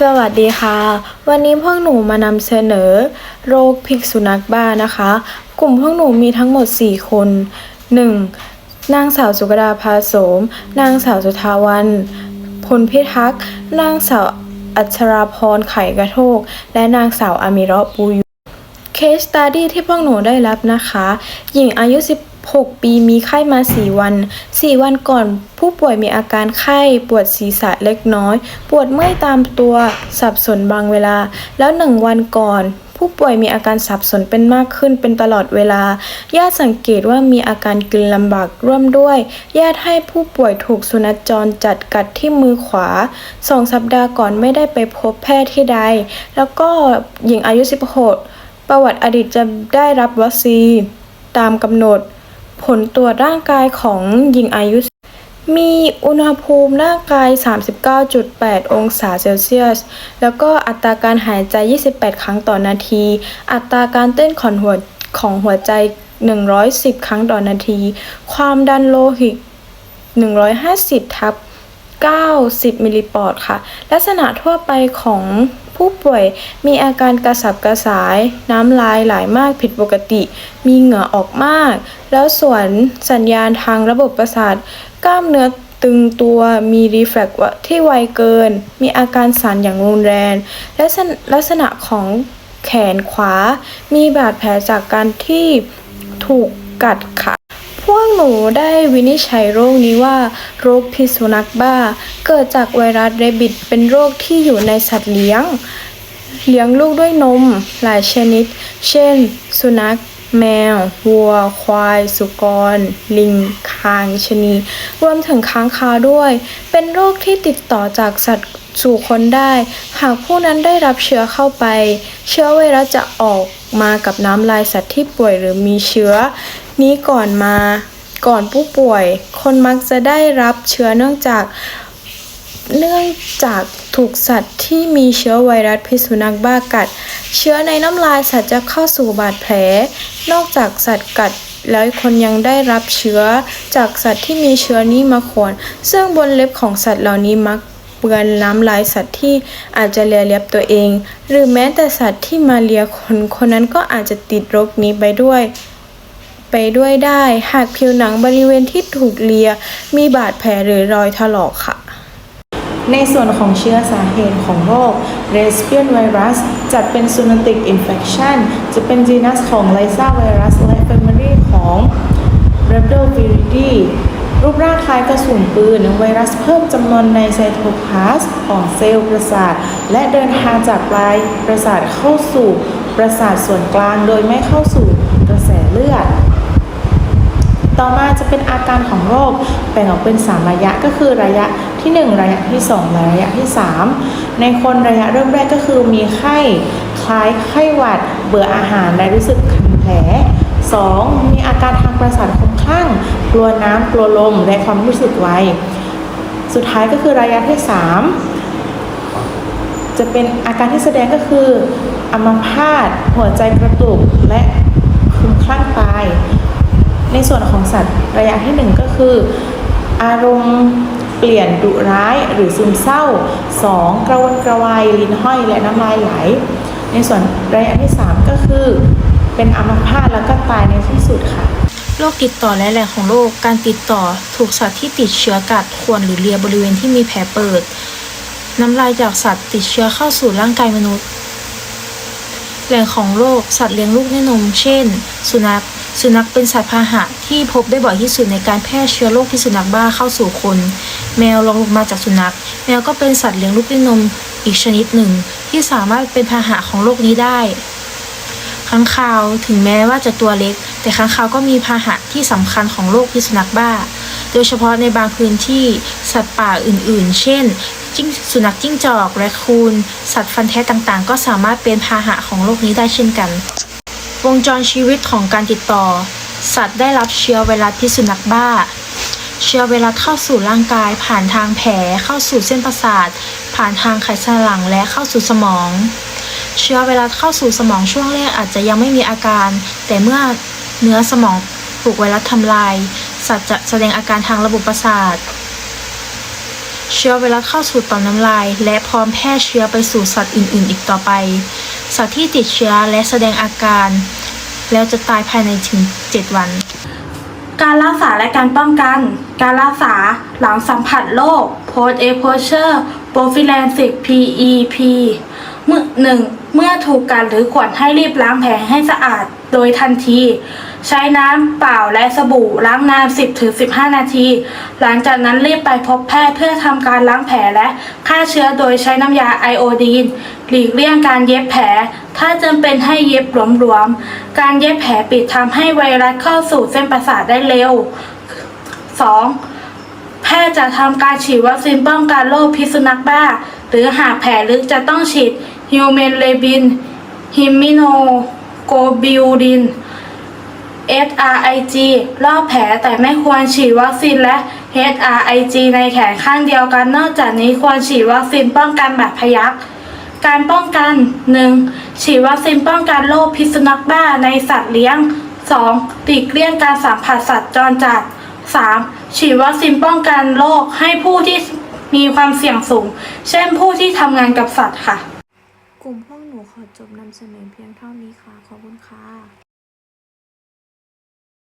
สวัสดีค่ะ วันนี้พวกหนูมานำเสนอ โรคพิษสุนัขบ้านะคะ กลุ่มพวกหนูมีทั้งหมด 4 คน 1. นางสาวสุกดาภาโสม นางสาวสุทาวันพลพิทักษ์ นางสาวอัชราพรไข่กระโทก และนางสาวอามิระปูยุเคสต u ดี้ที่พวกหนูได้รับนะคะ หญิงอายุ 6 ปีมีไข้มา 4 วัน 4 วันก่อนผู้ป่วยมีอาการไข้ปวดศีรษะเล็กน้อย ปวดเมื่อยตามตัวสับสนบางเวลา แล้ว 1 วันก่อน ผู้ป่วยมีอาการสับสนเป็นมากขึ้นเป็นตลอดเวลา ญาติสังเกตว่ามีอาการกลืนลำบากร่วมด้วย ญาติให้ผู้ป่วยถูกสุนัขจรจัดกัดที่มือขวาสองสัปดาห์ก่อนไม่ได้ไปพบแพทย์ที่ใด แล้วก็หญิงอายุ 16 ประวัติอดีตจะได้รับวัคซีนตามกำหนด ผลตรวจร่างกายของหญิงอายุ มีอุณหภูมิร่างกาย 39.8 องศาเซลเซียส แล้วก็อัตราการหายใจ 28 ครั้งต่อนาที อัตราการเต้นของหัวของหัวใจ 110 ครั้งต่อนาที ความดันโลหิต 150 ทับ90 มิลลิปอร์ดค่ะ ลักษณะทั่วไปของ ผู้ป่วยมีอาการกระสับกระส่าย น้ำลายไหลมากผิดปกติ มีเหงื่อออกมาก แล้วส่วนสัญญาณทางระบบประสาท กล้ามเนื้อตึงตัวมีรีเฟล็กที่ไวเกิน มีอาการสั่นอย่างรุนแรง และลักษณะของแขนขวา มีบาดแผลจากการที่ถูกกัดค่ะ พวกหนูได้วินิจฉัยโรคนี้ว่า โรคพิษสุนัขบ้า เกิดจากไวรัสเรบิดเป็นโรคที่อยู่ในสัตว์เลี้ยง เลี้ยงลูกด้วยนม หลายชนิด เช่น สุนัข แมว วัว ควาย สุกร ลิง คาง ชนี รวมถึงค้างคาวด้วย เป็นโรคที่ติดต่อจากสัตว์สู่คนได้ หากผู้นั้นได้รับเชื้อเข้าไป เชื้อไวรัสจะออกมากับน้ำลายสัตว์ที่ป่วยหรือมีเชื้อ นี้ก่อนมา ก่อนผู้ป่วย คนมักจะได้รับเชื้อเนื่องจากเนื่องจากถูกสัตว์ที่มีเชื้อไวรัสพิษสุนัขบ้ากัด เชื้อในน้ำลายสัตว์จะเข้าสู่บาดแผล นอกจากสัตว์กัดแล้วคนยังได้รับเชื้อจากสัตว์ที่มีเชื้อนี้มาขวนซึ่งบนเล็บของสัตว์เหล่านี้มักเปื้อนน้ำลายสัตว์ที่อาจจะเลียเล็บตัวเอง หรือแม้แต่สัตว์ที่มาเลียคนคนนั้นก็อาจจะติดโรคนี้ไปด้วย ไปด้วยได้ หากผิวหนังบริเวณที่ถูกเลีย มีบาดแผลหรือรอยถลอกค่ะ ในส่วนของเชื้อสาเหตุของโรค Respiratory Virus จัดเป็น Zoonotic Infection จะเป็นจีนัสของ Lysa Virus และ Family ของ Rhabdoviridae รูปร่างคล้ายกระสุนปืนไวรัสเพิ่มจำนวนในไซโทพลาสต์ของเซลล์ประสาท และเดินทางจากปลายประสาทเข้าสู่ประสาทส่วนกลางโดยไม่เข้าสู่กระแสเลือด ต่อมาจะเป็นอาการของโรคแบ่งออกเป็น 3 ระยะก็คือระยะที่ 1 ระยะที่ 2 และระยะที่ 3 ในคนระยะเริ่มแรกก็คือมีไข้คล้ายไข้หวัด เบื่ออาหารและรู้สึกคันแผล 2. มีอาการทางประสาทคลุ้มคลั่ง กลัวน้ำกลัวลมและความรู้สึกไว สุดท้ายก็คือระยะที่ 3 จะเป็นอาการที่แสดงก็คืออัมพาตหัวใจกระตุกและคลุ้มคลั่งตาย ใน สัตว์ ระยะที่ 1 ก็คือ อารมณ์เปลี่ยนดุร้ายหรือซึมเศร้า 2. กระวนกระวายลิ้นห้อยและน้ำลายไหล ในส่วนระยะที่ 3 ก็คือ เป็นอัมพาตแล้วก็ตายในที่สุดค่ะโรคติดต่อและแหล่งของโรคการติดต่อถูกสัตว์ที่ติดเชื้อกัดข่วนหรือเลียบริเวณที่มีแผลเปิด น้ำลายจากสัตว์ติดเชื้อเข้าสู่ร่างกายมนุษย์ แหล่งของโรคสัตว์เลี้ยงลูกด้วยนม เช่น สุนัข สุนัขเป็นสัตว์พาหะที่พบได้บ่อยที่สุดในการแพร่เชื้อโรคพิษสุนัขบ้าเข้าสู่คน แมวรองลงมาจากสุนัข แมวก็เป็นสัตว์เลี้ยงลูกด้วยนมอีกชนิดหนึ่ง ที่สามารถเป็นพาหะของโรคนี้ได้ค้างคาวถึงแม้ว่าจะตัวเล็ก แต่ค้างคาวก็มีพาหะที่สำคัญของโรคพิษสุนัขบ้า โดยเฉพาะในบางพื้นที่สัตว์ป่าอื่น ๆ เช่นจิ้งสุนัขจิ้งจอกแรคคูนสัตว์ฟันแท้ต่างๆ ก็สามารถเป็นพาหะของโรคนี้ได้เช่นกัน วงจรชีวิตของการติดต่อ สัตว์ได้รับเชื้อไวรัสพิษสุนัขบ้า เชื้อไวรัสเข้าสู่ร่างกาย ผ่านทางแผลเข้าสู่เส้นประสาท ผ่านทางไขสันหลังและเข้าสู่สมอง เชื้อไวรัสเข้าสู่สมองช่วงแรกอาจจะยังไม่มีอาการ แต่เมื่อเนื้อสมองถูกไวรัสทำลาย สัตว์จะแสดงอาการทางระบบประสาท เชื้อไวรัสเข้าสู่ต่อมน้ำลาย และพร้อมแพร่เชื้อไปสู่สัตว์อื่น ๆ อีกต่อไป สัตว์ที่ติดเชื้อและแสดงอาการ แล้วจะตายภายในถึง 7 วัน การรักษาและการป้องกัน การรักษาหลังสัมผัสโรค post exposure prophylaxis PEP เมื่อหนึ่งเมื่อถูกกัดหรือข่วนให้รีบล้างแผลให้สะอาด โดยทันที ใช้น้ำเปล่าและสบู่ล้างนาน10-15 นาที หลังจากนั้นรีบไปพบแพทย์เพื่อทำการล้างแผลและฆ่าเชื้อโดยใช้น้ำยาไอโอดีน หลีกเลี่ยงการเย็บแผล ถ้าจำเป็นให้เย็บหลวมๆ การเย็บแผลปิดทำให้ไวรัสเข้าสู่เส้นประสาทได้เร็ว 2. แพทย์จะทำการฉีดวัคซีนป้องกันโรคพิษสุนัขบ้า หรือหากแผลลึกจะต้องฉีดฮิวเมนเลบินฮิมิโน โกบิวดิน SRIG รอบแผลแต่ไม่ควรฉีดวัคซีนและ SRIG ในแขนข้างเดียวกันนอกจากนี้ควรฉีดวัคซีนป้องกันบาดทะยักการป้องกัน 1. ฉีดวัคซีนป้องกันโรคพิษสุนัขบ้าในสัตว์เลี้ยง 2. หลีกเลี่ยงการสัมผัสสัตว์จรจัด 3. ฉีดวัคซีนป้องกันโรคให้ผู้ที่มีความเสี่ยงสูง เช่นผู้ที่ทำงานกับสัตว์ค่ะ กลุ่ม ขอจบนำเสนอเพียงเท่านี้ค่ะ ขอบคุณค่ะ